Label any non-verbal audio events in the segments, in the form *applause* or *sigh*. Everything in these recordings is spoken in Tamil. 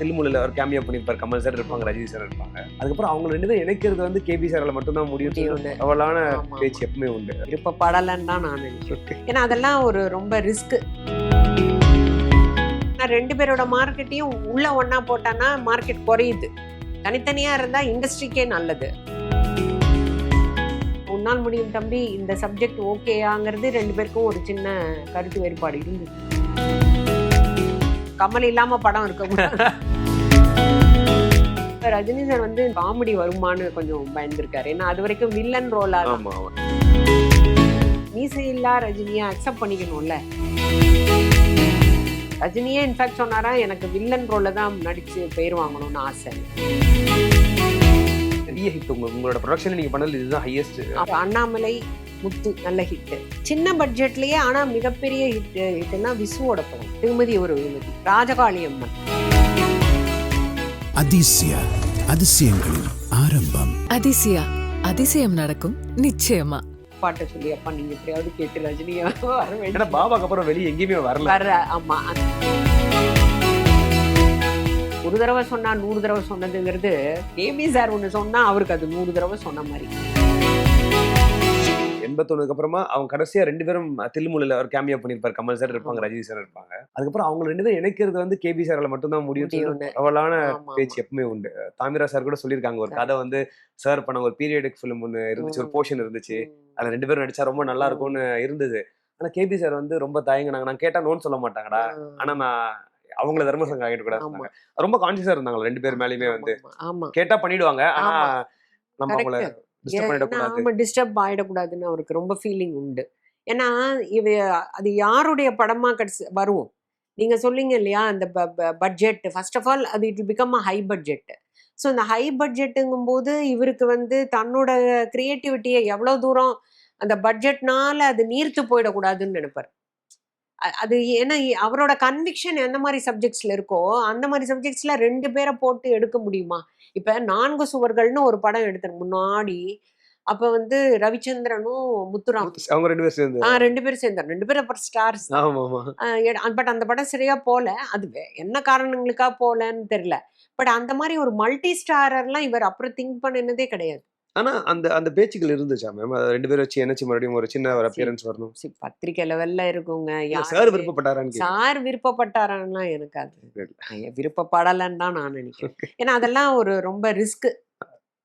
தில்முலில் ஒரு கேமியா பண்ணியிருப்பார். கமல் சார் இருப்பாங்க ரஜினி சார் இருப்பாங்க. அதுக்கப்புறம் அவங்க ரெண்டு பேரும் இணைக்கிறது வந்து கேபி சாரால மட்டும்தான் முடியும். அவளான. பேச்சு எப்பவுமே உண்டு. விருப்பப்படலைன்னு தான் நான் நினைக்கிறேன். ஏன்னா அதெல்லாம் ஒரு ரொம்ப ரிஸ்க் ரெண்டு பேரோட மார்க்கெட்டையும் உள்ள ஒண்ணா போட்டானா மார்க்கெட் குறையுது. தனித்தனியா இருந்தா இண்டஸ்ட்ரிக்கே நல்லது. உன்னால் முடியும் தம்பி இந்த சப்ஜெக்ட் ஓகேயாங்கிறது ரெண்டு பேருக்கும் ஒரு சின்ன கருத்து வேறுபாடு இருந்தது. கமல் இல்லாம படம் இருக்கக்கூடாது *laughs* ரஜினி சார் வந்து காமெடி வருமான்னு கொஞ்சம் பயந்துருக்காரு. ஏன்னா அது வரைக்கும் வில்லன் ரோலா மீசையில்லா ரஜினியை அக்செப்ட் பண்ணிக்கணும்ல. ரஜினியே இன்ஃபேக்ட் சொன்னாரா எனக்கு வில்லன் ரோல்ல தான் நடிச்சு பேர் வாங்கணும்னு ஆசை. பெரிய ஹிட் உங்க உங்களோட ப்ரொடக்ஷன் நீங்க பண்ணது இதுதான் ஹையஸ்ட் அண்ணாமலை முத்து நல்ல ஹிட் சின்ன பட்ஜெட்லயே ஆனா மிகப்பெரிய ஹிட் ஹிட்னா விசுவோட படம். திருமதி ஒரு விமதி ராஜகாளி அம்மன். அதிசய அதிசயங்களின் ஆரம்பம். அதிசயா அதிசயம் நடக்கும் நிச்சயமா. பாட்டை சொல்லி அப்பா நீங்க எப்படியாவது கேட்டு ரஜினியை வர வேண்டாம் பாபாக்கு அப்புறம் வெளியே எங்கேயுமே வரல. வர ஆமா. ஒரு தடவை சொன்னா நூறு தடவை சொன்னதுங்கிறது கேபி சார் ஒண்ணு சொன்னா அவருக்கு அது நூறு தடவை சொன்ன மாதிரி. எண்பத்தொன்னுக்கு அப்புறமா அவங்க கடைசியா ரெண்டு பேரும் தில்முலில் ஒரு கேமியா பண்ணியிருப்பார். கமல் சார் இருப்பாங்க. ரஜினி சார் இருப்பாங்க. அதுக்கப்புறம் அவங்க ரெண்டு பேரும் இணைக்கிறது வந்து கேபி சாரால மட்டும்தான் முடியும். அவளான பேச்சு எப்பவுமே உண்டு. தாமிரா சார் கூட சொல்லியிருக்காங்க ஒரு கதை வந்து சார் பண்ண ஒரு பீரியடிக் ஃபிலிம் ஒன்று இருந்துச்சு ஒரு. போர்ஷன் இருந்துச்சு. அதுல ரெண்டு பேரும் நடிச்சா ரொம்ப நல்லா இருக்கும்னு இருந்தது. ஆனா கேபி சார் வந்து ரொம்ப தயங்கினாங்க. நான் கேட்டா நோன்னு சொல்ல மாட்டாங்கடா. ஆனா நான் அவங்கள தர்மசங்க ஆகிட்டு கூட. ரொம்ப கான்சியஸா இருந்தாங்க ரெண்டு பேர் மேலயுமே வந்து. கேட்டா பண்ணிடுவாங்க ஆனா. நம்ம அவங்கள Correct. டிஸ்டர்ப் ஆயிடக்கூடாதுன்னு அவருக்கு ரொம்ப ஃபீலிங் உண்டு. ஏன்னா இவ அது யாருடைய படமா கடைசி வரும் நீங்க சொல்லிங்க இல்லையா அந்த பட்ஜெட் ஃபர்ஸ்ட் ஆஃப் ஆல் அது it become a high budget so இந்த ஹை பட்ஜெட்டுங்கும் போது இவருக்கு வந்து தன்னோட கிரியேட்டிவிட்டியை எவ்வளோ தூரம் அந்த பட்ஜெட்னால அது நீர்த்து போயிடக்கூடாதுன்னு நினைப்பார். அது ஏன்னா அவரோட கன்விக்ஷன் எந்த மாதிரி சப்ஜெக்ட்ஸ்ல இருக்கோ அந்த மாதிரி சப்ஜெக்ட்ஸ்ல ரெண்டு பேரை போட்டு எடுக்க முடியுமா? இப்ப நான்கு சுவர்கள்னு ஒரு படம் எடுத்தேன் முன்னாடி. அப்ப வந்து ரவிச்சந்திரனும் முத்துராம் அவங்க ரெண்டு பேரும் சேர்ந்து. ஆ ரெண்டு பேரும் சேர்ந்தார் ரெண்டு பேரும் அப்புறம் ஸ்டார்ஸ். பட் அந்த படம் சரியா போல. அது என்ன காரணங்களுக்கா போலன்னு தெரியல. பட் அந்த மாதிரி ஒரு மல்டி ஸ்டாரர்லாம் இவர் அப்புறம் திங்க் பண்ணினதே கிடையாது. ஆனா அந்த அந்த பேச்சுக்கள் இருந்துச்சா மேம் ரெண்டு பேரும் வச்சு என்னச்சு மறுபடியும் ஒரு சின்ன ஒரு அப்பியரன்ஸ் வரணும். பத்திரிக்கை லெவல்ல இருக்குங்க. சார் விருப்பப்பட்டாரான்னு. சார் விருப்பப்பட்டாரான்னா எனக்கு அது விருப்பப்படலைன்னு தான் நான் நினைக்கிறேன். *laughs* ஏன்னா அதெல்லாம் ஒரு ரொம்ப ரிஸ்க்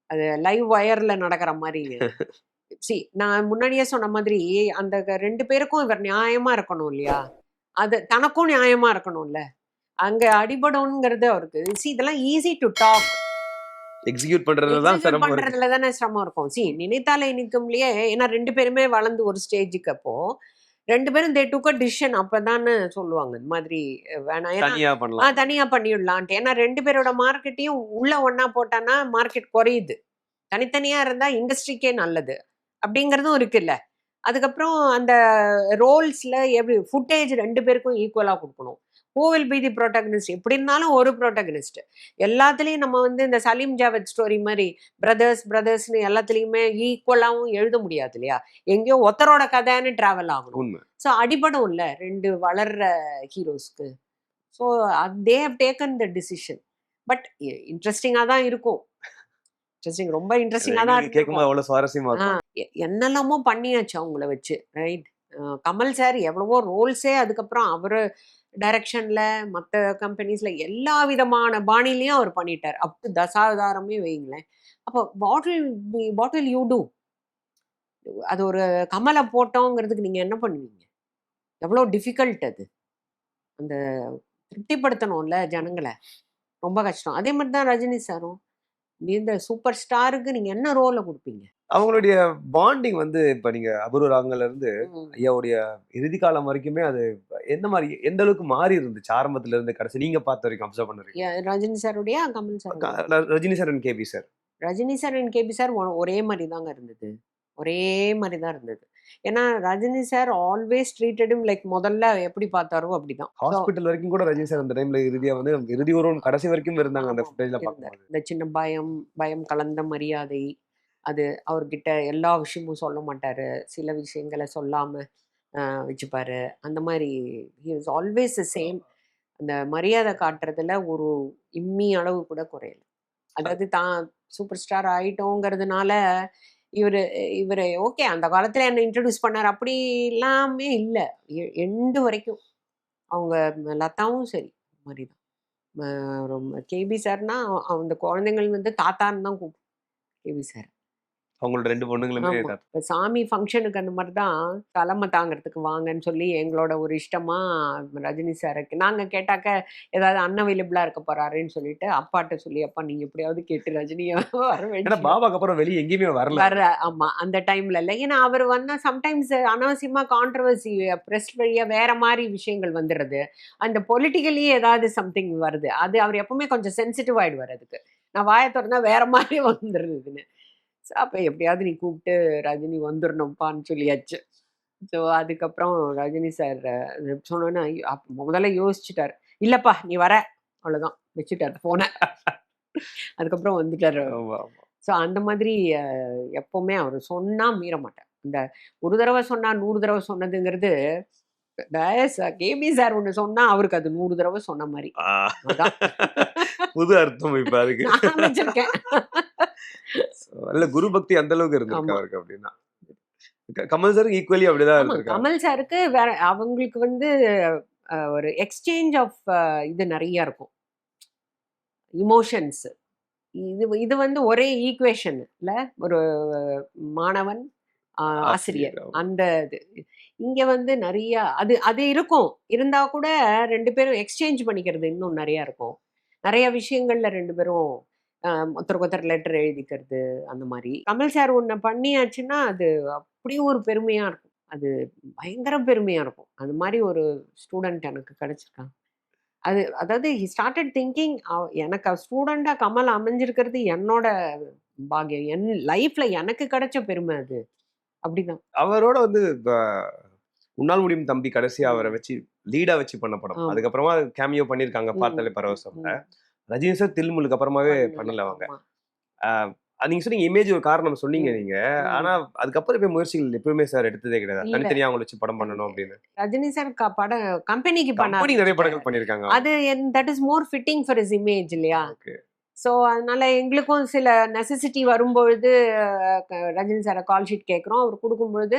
அது லைவ் வயர்ல நடக்கிற மாதிரி *laughs* சி நான் முன்னாடியே சொன்ன மாதிரி அந்த ரெண்டு பேருக்கும் இவர் நியாயமா இருக்கணும் இல்லையா? அது தனக்கும் நியாயமா இருக்கணும்ல. அங்க அடிபடும்ங்கிறது அவருக்கு. சி இதெல்லாம் ஈஸி டு டாக் எக்ஸிக்யூட் பண்றதுதான் சிரமம் இருக்கு. பண்றதுல தானே சிரமம் இருக்கும். சி நினைத்தாலே இனிக்கும்லயே ஏன்னா ரெண்டு பேருமே வளர்ந்து ஒரு ஸ்டேஜுக்கு அப்போ ரெண்டு பேரும் தே டுக் அ டிசிஷன் அப்பதானே சொல்லுவாங்க இந்த மாதிரி வேணாம். தனியா பண்ணலாம். தனியா பண்ணிடலான்ட்டு. ஏன்னா ரெண்டு பேரோட மார்க்கெட்டையும் உள்ள ஒண்ணா போட்டானா மார்க்கெட் குறையுது. தனித்தனியா இருந்தா இண்டஸ்ட்ரிக்கே நல்லது. அப்படிங்கறதும் இருக்குல்ல. அதுக்கப்புறம் அந்த ரோல்ஸ்ல எப்படி ஃபுட்டேஜ் ரெண்டு பேருக்கும் ஈக்குவலா கொடுக்கணும். Who will be the protagonist எப்படி இருந்தாலும் ஒரு ப்ரோட்டகனிஸ்ட் எல்லாத்துலயும் நம்ம வந்து இந்த சலீம் ஜாவத் ஸ்டோரி மாதிரி பிரதர்ஸ் பிரதர்ஸ்னு எல்லாத்துலயுமே ஈக்குவலாவும் எழுத முடியாது இல்லையா? எங்கேயோ ஒருத்தரோட கதைன்னு டிராவல் ஆகணும். ஸோ அடிபடும்ல ரெண்டு வளர்ற ஹீரோஸ்க்கு so they have taken the decision but இன்ட்ரெஸ்டிங்காக தான் இருக்கும். இன்ட்ரெஸ்டிங் ரொம்ப இன்ட்ரெஸ்டிங்காக தான் கேட்கும்போது இருக்கும். அவ்வளவு சுவாரஸ்யமா ஆ, இருக்கும். எ- என்னெல்லாமோ பண்ணியாச்சு அவங்கள வச்சு ரைட் கமல் சார் எவ்வளவோ ரோல்ஸே அதுக்கப்புறம் அவர் டைரக்ஷனில் மற்ற கம்பெனிஸில் எல்லா விதமான பாணிலையும் அவர் பண்ணிட்டார். அப் தசாவதாரமே வைங்களேன் அப்போ பாட்டில் பாட்டில் யூ டூ அது ஒரு கமலை போட்டோங்கிறதுக்கு நீங்கள் என்ன பண்ணுவீங்க? எவ்வளோ டிஃபிகல்ட் அது. அந்த திருப்திப்படுத்தணும்ல ஜனங்களை. ரொம்ப கஷ்டம். அதே மாதிரி தான் ரஜினி சாரும். இந்த சூப்பர் ஸ்டாருக்கு நீங்க என்ன ரோலை கொடுப்பீங்க? அவங்களுடைய பாண்டிங் வந்து இப்ப நீங்க அபூர்வ ராகங்கள்ல இருந்து ஐயாவுடைய இறுதி காலம் வரைக்குமே அது எந்த மாதிரி எந்த அளவுக்கு மாறி இருந்துச்சு? ஆரம்பத்துல இருந்து கடைசி நீங்க பார்த்த வரைக்கும் அப்சர்வ் பண்ணுறீங்க ரஜினி சாருடைய Kamal sir Rajini sir and K B sir. Rajini sir and K B sir ஒரே மாதிரி தாங்க இருந்தது. ஒரே மாதிரி தான் இருந்தது. ஏன்னா ரஜினி சார் ஆல்வேஸ் ட்ரீட்டடும் லைக் முதல்ல எப்படி பார்த்தாரோ அப்படிதான். ஹாஸ்பிட்டல் வரைக்கும் கூட ரஜினி சார் அந்த டைம்ல இறுதியா வந்து இறுதி உருவம் கடைசி வரைக்கும் இருந்தாங்க அந்த ஃபுட்டேஜ்ல இந்த சின்ன பயம் பயம் கலந்த மரியாதை அது அவர்கிட்ட எல்லா விஷயமும் சொல்ல மாட்டாரு. சில விஷயங்களை சொல்லாம ஆஹ், வச்சுப்பாரு. அந்த மாதிரி வாஸ் ஆல்வேஸ் த சேம் அந்த மரியாதை காட்டுறதுல ஒரு இம்மி அளவு கூட குறையல. அதாவது தான் சூப்பர் ஸ்டார் ஆயிட்டோங்கிறதுனால இவர் இவர் ஓகே அந்த காலத்தில் என்ன இன்ட்ரடியூஸ் பண்ணார்? அப்படி எல்லாமே இல்லை எண்டு வரைக்கும். அவங்க லதாவும் சரி மாதிரி தான் ரொம்ப கேபி சார்னா அந்த குழந்தைங்கள் வந்து தாத்தான்னு தான் கூப்பிடும் கேபி சார். அவங்களோட ரெண்டு பொண்ணுங்களுமே. இப்ப சாமி ஃபங்க்ஷனுக்கு அந்த மாதிரி தான் தலைமை தாங்கிறதுக்கு வாங்கன்னு சொல்லி எங்களோட ஒரு இஷ்டமா ரஜினி சாருக்கு நாங்க கேட்டாக்க ஏதாவது அன்அவைலபிளா இருக்க போறாருன்னு சொல்லிட்டு அப்பாட்ட சொல்லி அப்பா நீங்க எப்படியாவது கேட்டு ரஜினியை *laughs* வர வேண்டிய பாபாக்கு அப்புறம் வெளியே எங்கேயுமே வரல. வர ஆமா அந்த டைம்ல இல்ல. ஏன்னா அவர் வந்தா சம்டைம்ஸ் அனாவசியமா கான்ட்ரவர்சி ப்ரெஸ் வழியா வேற மாதிரி விஷயங்கள் வந்துடுறது அந்த பொலிட்டிக்கலி ஏதாவது சம்திங் வருது. அது அவர் எப்பவுமே கொஞ்சம் சென்சிட்டிவ் ஆயிடுவார் அதுக்கு. நான் வாயை திறந்தா வேற மாதிரி *laughs* வந்துடுதுன்னு அப்போ எப்படியாவது நீ கூப்பிட்டு ரஜினி வந்துடணும்ப்பான்னு சொல்லியாச்சு. ஸோ அதுக்கப்புறம் ரஜினி சார் சொன்னோன்னே முதல்ல யோசிச்சுட்டாரு. இல்லப்பா நீ வர. அவ்வளோதான் வச்சுட்டாரு போன அதுக்கப்புறம் வந்துட்டாரு. ஸோ அந்த மாதிரி எப்பவுமே அவர் சொன்னா மீற மாட்டார் இந்த ஒரு தடவை சொன்னா நூறு தடவை சொன்னதுங்கிறது கேபி சார் ஒன்று சொன்னா அவருக்கு அது நூறு தடவை சொன்ன மாதிரி. புது அர்த்தம் இப்ப அதுக்கு. இல்ல குரு பக்தி அந்த அளவுக்கு இருந்திருக்கு. அவருக்கு அப்படின்னா. கமல் சார் ஈக்குவலி அப்படிதான் கமல் சாருக்கு வேற அவங்களுக்கு வந்து ஒரு எக்ஸ்சேஞ்ச் ஆஃப் இது நிறைய இருக்கும். இமோஷன்ஸ் இது இது வந்து ஒரே ஈக்குவேஷன் இல்ல ஒரு மாணவன் ஆசிரியர். அந்த இது. இங்க வந்து நிறைய அது அது இருக்கும். இருந்தா கூட ரெண்டு பேரும் எக்ஸ்சேஞ்ச் பண்ணிக்கிறது இன்னும் நிறைய இருக்கும். நிறைய விஷயங்கள்ல ரெண்டு பேரும் ஒருத்தருக்கு ஒருத்தர் லெட்டர் எழுதிக்கிறது அந்த மாதிரி கமல் சார் ஒன்று பண்ணியாச்சுன்னா அது அப்படியும் ஒரு பெருமையாக இருக்கும். அது பயங்கர பெருமையாக இருக்கும். அந்த மாதிரி ஒரு ஸ்டூடெண்ட் எனக்கு கிடச்சிருக்கான் அது அதாவது ஹி ஸ்டார்டட் திங்கிங் எனக்கு ஸ்டூடெண்டாக கமல் அமைஞ்சிருக்கிறது என்னோட பாகியம் என் லைஃப்பில் எனக்கு கிடைச்ச பெருமை அது. அப்படிதான் அவரோட வந்து உன்னால் முடியும் தம்பி கடைசியா அவரை வச்சு லீடா வச்சு பண்ண படம். அதுக்கப்புறமா கேமியோ பண்ணிருக்காங்க. பார்த்தாலே பரவசம். ரஜினி சார் தில்முலுக்கு அப்புறமாவே பண்ணல அவங்க நீங்க சொன்னீங்க இமேஜ் ஒரு காரணம் சொன்னீங்க. நீங்க. ஆனா அதுக்கப்புறம் இப்ப முயற்சிகள் எப்பவுமே சார் எடுத்ததே கிடையாது. தனித்தனியா அவங்களை வச்சு படம் பண்ணணும் அப்படின்னு ரஜினி சார் படம் கம்பெனிக்கு பண்ண நிறைய படங்கள் பண்ணிருக்காங்க அது that is more fitting for is image இல்லையா. ஸோ அதனால எங்களுக்கும் சில நெசசிட்டி வரும்பொழுது ரஜினி சாரை கால் ஷீட் கேட்குறோம். அவர் கொடுக்கும்பொழுது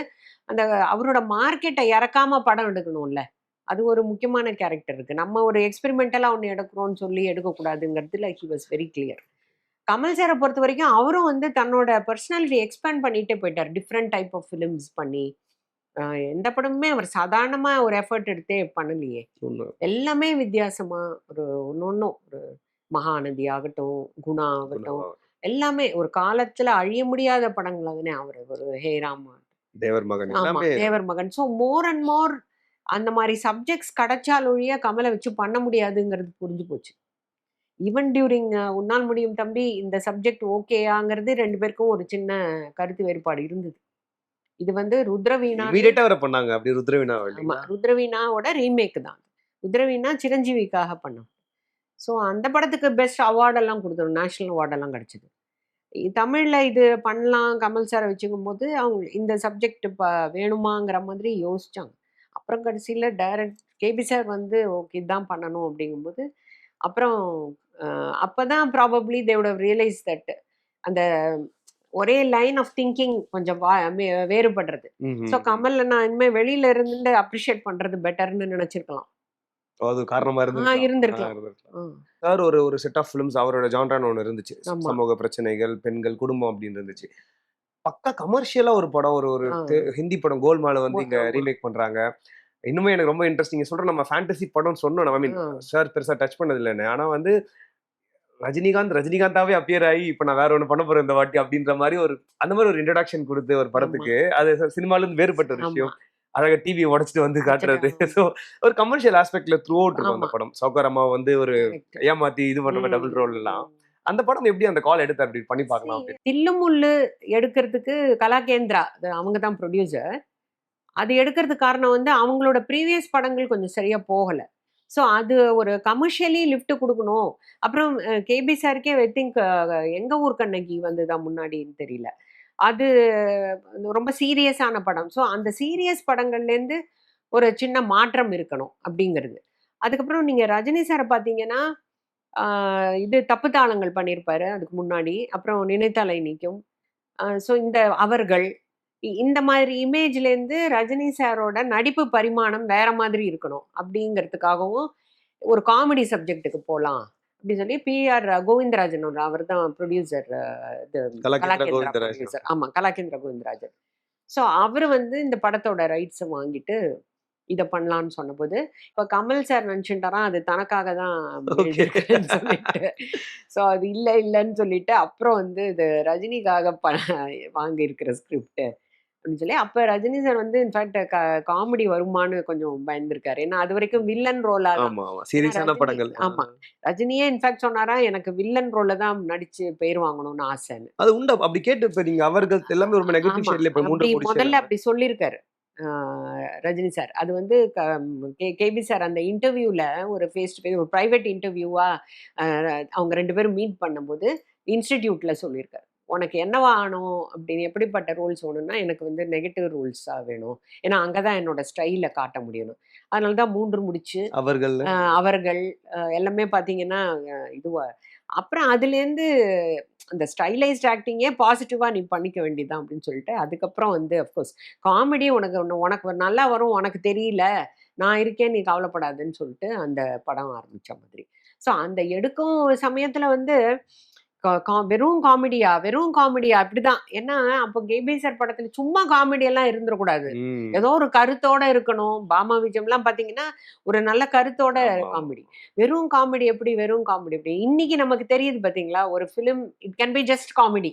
அந்த அவரோட மார்க்கெட்டை இறக்காம படம் எடுக்கணும்ல. அது ஒரு முக்கியமான கேரக்டர் இருக்கு. நம்ம ஒரு எக்ஸ்பெரிமெண்டலாக ஒன்று எடுக்கிறோம்னு சொல்லி எடுக்கக்கூடாதுங்கிறதுல he was very clear Kamal சாரை பொறுத்த வரைக்கும் அவரும் வந்து தன்னோட பர்சனாலிட்டி எக்ஸ்பேண்ட் பண்ணிட்டே போயிட்டார். டிஃப்ரெண்ட் டைப் ஆஃப் ஃபிலிம்ஸ் பண்ணி. எந்த படமுமே அவர் சாதாரணமாக ஒரு எஃபர்ட் எடுத்தே பண்ணலையே. எல்லாமே வித்தியாசமா ஒரு ஒன்னொன்னும் ஒரு மகாநதி ஆகட்டும் குணா ஆகட்டும் எல்லாமே ஒரு காலத்துல அழிய முடியாத படங்கள் தானே அவர் ஒரு ஹேராம் தேவர் மகன் ஆமா தேவர் மகன். ஸோ மோர் அண்ட் மோர் அந்த மாதிரி சப்ஜெக்ட்ஸ் கிடைச்சால் ஒழிய கமலை வச்சு பண்ண முடியாதுங்கிறது புரிஞ்சு போச்சு. ஈவன் டியூரிங் உன்னால் முடியும் தம்பி இந்த சப்ஜெக்ட் ஓகேயாங்கிறது ரெண்டு பேருக்கும் ஒரு சின்ன கருத்து வேறுபாடு இருந்தது. இது வந்து ருத்ரவீணா இமீடியட்டா வர பண்ணாங்க அப்படி ருத்ரவினா ஆமா ருத்ரவீணாவோட ரீமேக் தான் ருத்ரவீணா சிரஞ்சீவிக்காக பண்ணோம் ஸோ அந்த படத்துக்கு பெஸ்ட் அவார்டெல்லாம் கொடுத்தோம் நேஷனல் அவார்டெல்லாம் கிடைச்சிது. தமிழில் இது பண்ணலாம் கமல் சாரை வச்சுக்கும் போது அவங்க இந்த சப்ஜெக்ட் இப்போ வேணுமாங்கிற மாதிரி யோசிச்சாங்க. அப்புறம் கடைசியில் டைரக்ட் கேபி சார் வந்து ஓகே இதான் பண்ணணும். அப்படிங்கும்போது அப்புறம் அப்போ தான் ப்ராபப்ளி தேவோட ரியலைஸ் தட் அந்த ஒரே லைன் ஆஃப் திங்கிங் கொஞ்சம் வா வேறுபடுறது. ஸோ கமல்ல நான் இனிமே வெளியில இருந்து அப்ரிஷியேட் பண்றது பெட்டர்னு நினைச்சிருக்கலாம். அது காரணமா இருந்து சார் ஒரு ஒரு செட் ஆஃப் ஃபிலிம்ஸ் அவரோட ஜான்ரான்னு ஒன்று இருந்துச்சு. சமூக பிரச்சனைகள் பெண்கள் குடும்பம் அப்படின்னு இருந்துச்சு. பக்கா கமர்ஷியலா ஒரு படம் ஒரு ஒரு ஹிந்தி படம் கோல்மால வந்து. இங்க ரீமேக் பண்றாங்க. இன்னுமே எனக்கு ரொம்ப இன்ட்ரெஸ்டிங் சொல்றேன் நம்ம ஃபேண்டசி படம் சொன்னோம் நம்ம மீன். சார் பெருசா டச் பண்ணது இல்லைன்னு ஆனா வந்து ரஜினிகாந்த் ரஜினிகாந்தாவே அப்பியர் ஆகி இப்ப நான் வேற ஒண்ணு பண்ண போறேன் இந்த வாட்டி அப்படின்ற மாதிரி ஒரு அந்த மாதிரி ஒரு இன்ட்ரடக்ஷன் கொடுத்து ஒரு படத்துக்கு. அது சினிமால இருந்து வேறுபட்ட ஒரு. விஷயம். அழகா டிவி உடைச்சிட்டு வந்து காட்டுறது. ஸோ ஒரு கமர்ஷியல் ஆஸ்பெக்ட்ல த்ரூ அவுட் இருக்கும் அந்த. படம். சௌகரமா வந்து ஒரு. ஏமாத்தி இது பண்ற. டபுள் ரோல் எல்லாம். அந்த படம் எப்படி அந்த கால் எடுத்து அப்படி பண்ணி பார்க்கலாம் தில்லுமுள்ளு எடுக்கிறதுக்கு கலாகேந்திரா அவங்க தான் ப்ரொடியூசர் அது எடுக்கிறதுக்கு காரணம் வந்து அவங்களோட ப்ரீவியஸ் படங்கள் கொஞ்சம் சரியா போகல. ஸோ அது ஒரு கமர்ஷியலி லிஃப்ட் கொடுக்கணும். அப்புறம் கேபி சாருக்கே ஐ திங்க் எங்க ஊர் கண்ணகி வந்துதான் முன்னாடின்னு தெரியல. அது ரொம்ப சீரியஸான படம். ஸோ அந்த சீரியஸ் படங்கள்லேருந்து ஒரு சின்ன மாற்றம் இருக்கணும் அப்படிங்கிறது. அதுக்கப்புறம் நீங்கள் ரஜினி சாரை பார்த்தீங்கன்னா இது தப்பு தாளங்கள் பண்ணியிருப்பாரு அதுக்கு முன்னாடி. அப்புறம் நினைத்தலை நீக்கும். ஸோ இந்த அவர்கள் இந்த மாதிரி இமேஜ்லேருந்து ரஜினி சாரோட நடிப்பு பரிமாணம் வேற மாதிரி இருக்கணும் அப்படிங்கிறதுக்காகவும் ஒரு காமெடி சப்ஜெக்ட்டுக்கு போகலாம். அப்படின்னு சொல்லி பிஆர் கோவிந்தராஜன் அவர் தான் ப்ரொடியூசர் இது கலாகேந்திரா கோவிந்தராஜன். producer. ஆமா கலாகேந்திர கோவிந்தராஜன் ஸோ அவர் வந்து இந்த படத்தோட ரைட்ஸை வாங்கிட்டு இதை பண்ணலான்னு சொன்னபோது இப்போ கமல் சார் நினச்சிட்டாராம் அது தனக்காக தான் சொல்லிட்டு ஸோ அது இல்லை இல்லைன்னு சொல்லிட்டு அப்புறம் வந்து இது ரஜினிக்காக ப வாங்கியிருக்கிற ஸ்கிரிப்ட் அப்படின்னு சொல்லி அப்போ ரஜினி சார் வந்து இன்ஃபேக்ட் காமெடி வருமான்னு கொஞ்சம் பயந்துருக்காரு. ஏன்னா அது வரைக்கும் வில்லன் ஆமா சீரியஸான படங்கள். ஆமா. ரஜினியே இன்ஃபேக்ட் சொன்னாரா எனக்கு வில்லன் ரோல்ல தான் நடிச்சு பேர் வாங்கணும்னு ஆசைன்னு. அது உண்டா. அப்படி கேட்டு இப்ப நீங்க அவர்கள் எல்லாமே ஒரு நெகட்டிவ். ஷேட்ல இப்ப முதல்ல அப்படி சொல்லியிருக்காரு ரஜினி சார் அது வந்து கேபி சார் அந்த இன்டர்வியூல ஒரு ஃபேஸ் டு ஃபேஸ் ஒரு ப்ரைவேட் இன்டர்வியூவா அவங்க ரெண்டு பேரும் மீட் பண்ணும்போது இன்ஸ்டிடியூட்ல சொல்லியிருக்காரு உனக்கு என்னவா ஆகணும் அப்படின்னு எப்படிப்பட்ட ரோல்ஸ் வேணும்னா எனக்கு வந்து நெகட்டிவ் ரோல்ஸாக வேணும். ஏன்னா அங்கே தான் என்னோட ஸ்டைலை காட்ட முடியணும். அதனால தான் மூன்று முடிச்சு அவர்கள். அவர்கள் எல்லாமே பார்த்தீங்கன்னா அஹ் இதுவா. அப்புறம் அதுலேருந்து அந்த ஸ்டைலைஸ்ட் ஆக்டிங்கே பாசிட்டிவாக நீ பண்ணிக்க வேண்டியதான் அப்படின்னு சொல்லிட்டு அதுக்கப்புறம் வந்து அஃப்கோர்ஸ் காமெடி உனக்கு ஒண்ணு- உனக்கு நல்லா வரும் உனக்கு தெரியல நான் இருக்கேன் நீ கவலைப்படாதுன்னு சொல்லிட்டு அந்த படம் ஆரம்பிச்ச மாதிரி. ஸோ அந்த எடுக்கும் சமயத்தில் வந்து வெறும் காமெடியா வெறும் காமெடியா அப்படிதான். ஏன்னா அப்போ கேபி சார் படத்துல சும்மா காமெடி எல்லாம் இருந்துடக்கூடாது. ஏதோ ஒரு கருத்தோட இருக்கணும். பாமா விஜயம்லாம் பாத்தீங்கன்னா ஒரு நல்ல கருத்தோட. காமெடி. வெறும் காமெடி எப்படி வெறும் காமெடி எப்படி? இன்னைக்கு நமக்கு தெரியுது பாத்தீங்களா? ஒரு film it can be just comedy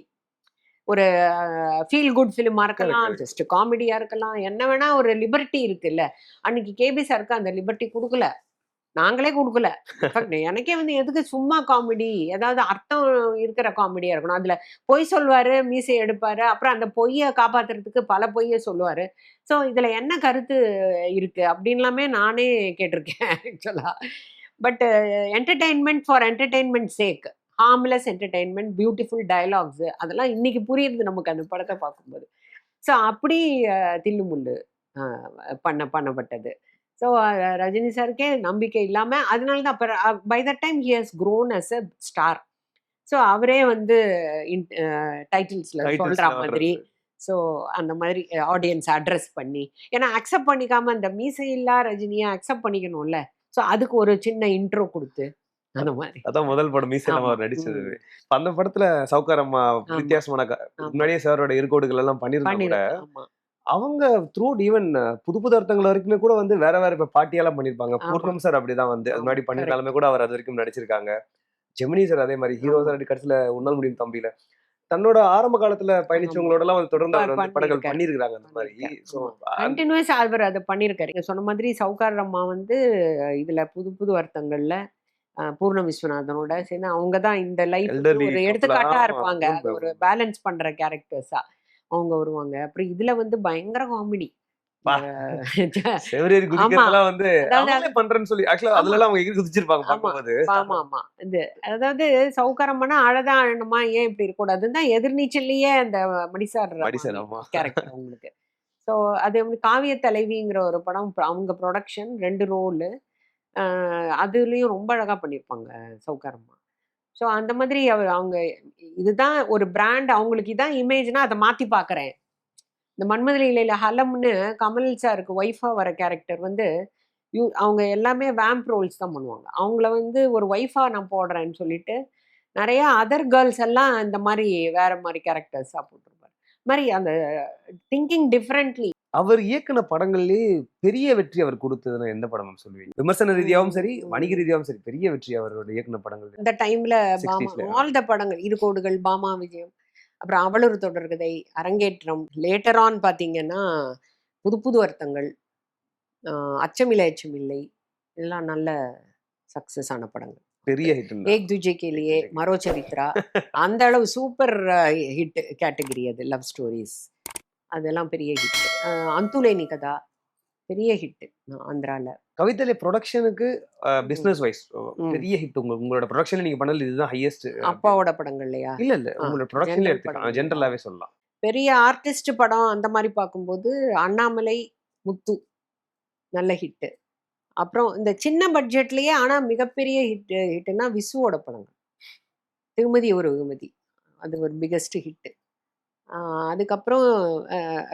ஒரு ஃபீல் குட் ஃபிலிமா இருக்கலாம் ஜஸ்ட் காமெடியா இருக்கலாம். என்ன வேணா ஒரு லிபர்ட்டி இருக்குல்ல. அன்னைக்கு கேபி சாருக்கு அந்த லிபர்ட்டி கொடுக்கல. நாங்களே கொடுக்கல. *laughs* எனக்கே வந்து எதுக்கு சும்மா காமெடி ஏதாவது அர்த்தம் இருக்கிற காமெடியா இருக்கணும். அதுல பொய் சொல்வாரு மீசை எடுப்பாரு. அப்புறம் அந்த பொய்யை காப்பாத்துறதுக்கு பல பொய்யை சொல்லுவாரு ஸோ இதுல என்ன கருத்து இருக்கு? அப்படின்லாமே நானே கேட்டிருக்கேன் ஆக்சுவலா but entertainment for entertainment sake harmless entertainment beautiful dialogues அதெல்லாம் இன்னைக்கு புரியுது நமக்கு அந்த படத்தை பார்க்கும்போது. ஸோ அப்படி அஹ், பண்ண பண்ணப்பட்டது. ஸோ ரஜினி சாருக்கே நம்பிக்கை இல்லாமல் அதனால தான் அப்போ by the time he has grown as a star so அவரே வந்து டைட்டில்ஸில் சொல்கிற மாதிரி. ஸோ அந்த மாதிரி ஆடியன்ஸ் அட்ரஸ் பண்ணி. ஏன்னா அக்செப்ட் பண்ணிக்காம அந்த மீசையில்லா ரஜினியை அக்செப்ட் பண்ணிக்கணும்ல. ஸோ அதுக்கு ஒரு சின்ன இன்ட்ரோ கொடுத்து அந்த மாதிரி. அதான் முதல் படம் மீசையில ஆமா. அவர் நடிச்சது. அந்த படத்துல சவுக்காரம்மா வித்தியாசமான. முன்னாடியே சாரோட இருக்கோடுகள் எல்லாம் பண்ணிருந்தாங்க அவங்க த்ரூ ஈவன் புது புது அர்த்தங்கள் வரைக்குமே கூட வந்து வேற வேற இப்ப பாட்டியெல்லாம் பண்ணிருப்பாங்க. பூர்ணம் சார் அப்படிதான் வந்து. அது முன்னாடி பண்ணிருந்தாலுமே கூட அவர் அது வரைக்கும் நடிச்சிருக்காங்க. ஜெமினி சார் அதே மாதிரி ஹீரோ சார் கடைசியில உன்னால் முடியும் தம்பியில. தன்னோட ஆரம்ப காலத்துல பயணிச்சவங்களோட எல்லாம் வந்து தொடர்ந்து அவர் வந்து படங்கள். பண்ணிருக்காங்க அந்த மாதிரி. சோ கண்டினியூஸ் அவர் அதை பண்ணியிருக்காரு நீங்க சொன்ன மாதிரி சவுகார் அம்மா வந்து இதுல புது புது அர்த்தங்கள்ல பூர்ண விஸ்வநாதனோட சேர்ந்து அவங்க தான் இந்த லைஃப் ஒரு எடுத்துக்காட்டா இருப்பாங்க. ஒரு பேலன்ஸ் பண்ற கேரக்டர்ஸா அவங்க வருவாங்க. அப்புறம் இதுல வந்து பயங்கர *laughs* காமெடி அதாவது சவுக்காரம்னா அழதான் அழணுமா? ஏன் இப்படி இருக்கக்கூடாதுன்னு தான் எதிர்நீச்சல்லையே அந்த மடிசார் கேரக்டர் அவங்களுக்கு. ஸோ அது காவிய தலைவிங்கிற ஒரு படம். அவங்க ப்ரொடக்ஷன் ரெண்டு ரோலு அதுலேயும் ரொம்ப அழகாக பண்ணியிருப்பாங்க சவுக்காரம்மா ஸோ அந்த மாதிரி அவர் அவங்க இதுதான் ஒரு பிராண்ட் அவங்களுக்கு இதான் இமேஜ்னா அதை மாற்றி பார்க்குறேன் இந்த மன்மதலிலையில் ஹலம்னு கமல் சாருக்கு ஒய்ஃபாக வர கேரக்டர் வந்து யூ அவங்க எல்லாமே வேம்ப் ரோல்ஸ் தான் பண்ணுவாங்க. அவங்கள வந்து ஒரு ஒய்ஃபாக நான் போடுறேன்னு சொல்லிட்டு நிறைய அதர் கேர்ள்ஸ் எல்லாம் இந்த மாதிரி வேற மாதிரி கேரக்டர்ஸாக போட்டிருப்பாரு மாதிரி அந்த திங்கிங் டிஃப்ரெண்ட்லி அவர் இயக்குன படங்கள்லயே பெரிய வெற்றி அவர் கொடுத்ததுன்னா எந்த படம் சொல்லுவீங்க? விமர்சன ரீதியாவும் சரி வணிக ரீதியாவும் சரி பெரிய வெற்றி அவரோட இயக்குன படங்கள். இந்த டைம்ல பாமா 60s ல. ஆல் த படங்கள் இருகோடுகள் பாமா விஜயம் அப்புறம் அவளொரு தொடர்கதை அரங்கேற்றம் லேட்டர் ஆன் பார்த்தீங்கன்னா புது புது அர்த்தங்கள் அச்சமில்லை அச்சமில்லை எல்லாம் நல்ல சக்சஸ் ஆன படங்கள். பெரிய ஹிட் ஏக் துஜே கேலியே மரோ சரித்ரா அந்த அளவு சூப்பர் ஹிட் கேட்டகரி அது லவ் ஸ்டோரிஸ் அதெல்லாம் பெரிய ஹிட் அந்துலேனி கதா பெரிய ஹிட் ஆந்திரால. கவிதையில ப்ரொடக்ஷனுக்கு பிசினஸ் வைஸ். பெரிய ஹிட் உங்க உங்களோட ப்ரொடக்ஷன்ல நீங்க பண்ணது இதுதான் ஹையஸ்ட் அப்பாவோட படங்கள்லையா இல்ல இல்ல. உங்களோட ப்ரொடக்ஷன்ல எடுத்துக்கலாம். ஜென்ரலாவே சொல்லலாம். பெரிய ஆர்டிஸ்ட் படம் அந்த மாதிரி பார்க்கும்போது அண்ணாமலை முத்து நல்ல ஹிட்டு அப்புறம் இந்த சின்ன பட்ஜெட்லயே ஆனா மிகப்பெரிய ஹிட் ஹிட்னா விசுவோட படங்கள். திருமதி ஒரு வெகுமதி. அது ஒரு பிகெஸ்ட் ஹிட் அதுக்கப்புறம்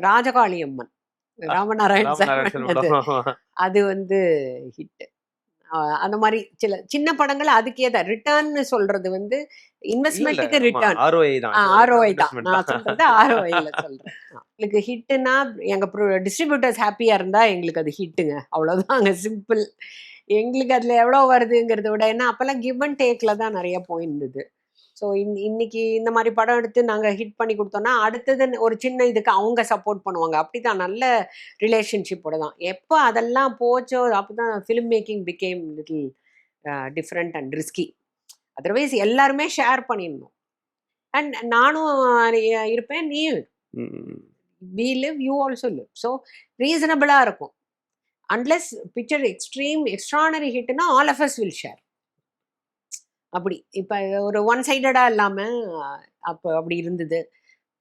ராஜகாளி அம்மன் ராமநாராயண். அது. வந்து ஹிட் அந்த மாதிரி சில சின்ன படங்கள் அதுக்கே தான் ரிட்டர்ன்னு சொல்றது வந்து இன்வெஸ்ட்மெண்ட்டுக்கு ரிட்டர்ன் ROI தான். ஆர்ஓஐ தான். நான் சொல்றது ஆர்ஓஐல சொல்றேன். எங்களுக்கு ஹிட்டுனா எங்க டிஸ்ட்ரிபியூட்டர்ஸ் ஹாப்பியா இருந்தா எங்களுக்கு அது ஹிட்டுங்க. அவ்வளவுதாங்க சிம்பிள் எங்களுக்கு அதுல எவ்வளவு வருதுங்கிறத விட ஏன்னா அப்பெல்லாம் கிவ் அண்ட் டேக்ல தான் நிறைய போயிருந்தது. ஸோ இன்னைக்கு இந்த மாதிரி படம் எடுத்து நாங்க ஹிட் பண்ணி கொடுத்தோம்னா அடுத்தது ஒரு சின்ன இதுக்கு அவங்க சப்போர்ட் பண்ணுவாங்க. அப்படிதான் நல்ல ரிலேஷன்ஷிப்போட தான். எப்போ அதெல்லாம் போச்சோ அப்பதான் film making become little different and risky otherwise எல்லாருமே ஷேர் பண்ணிடணும். அண்ட் நானும் இருப்பேன் நீ. We live you also live so ரீசனபிளாக இருக்கும். Unless picture extreme extraordinary ஹிட்னா all of us will share அப்படி. இப்போ ஒரு ஒன் சைடடாக இல்லாமல் அப்போ அப்படி இருந்தது.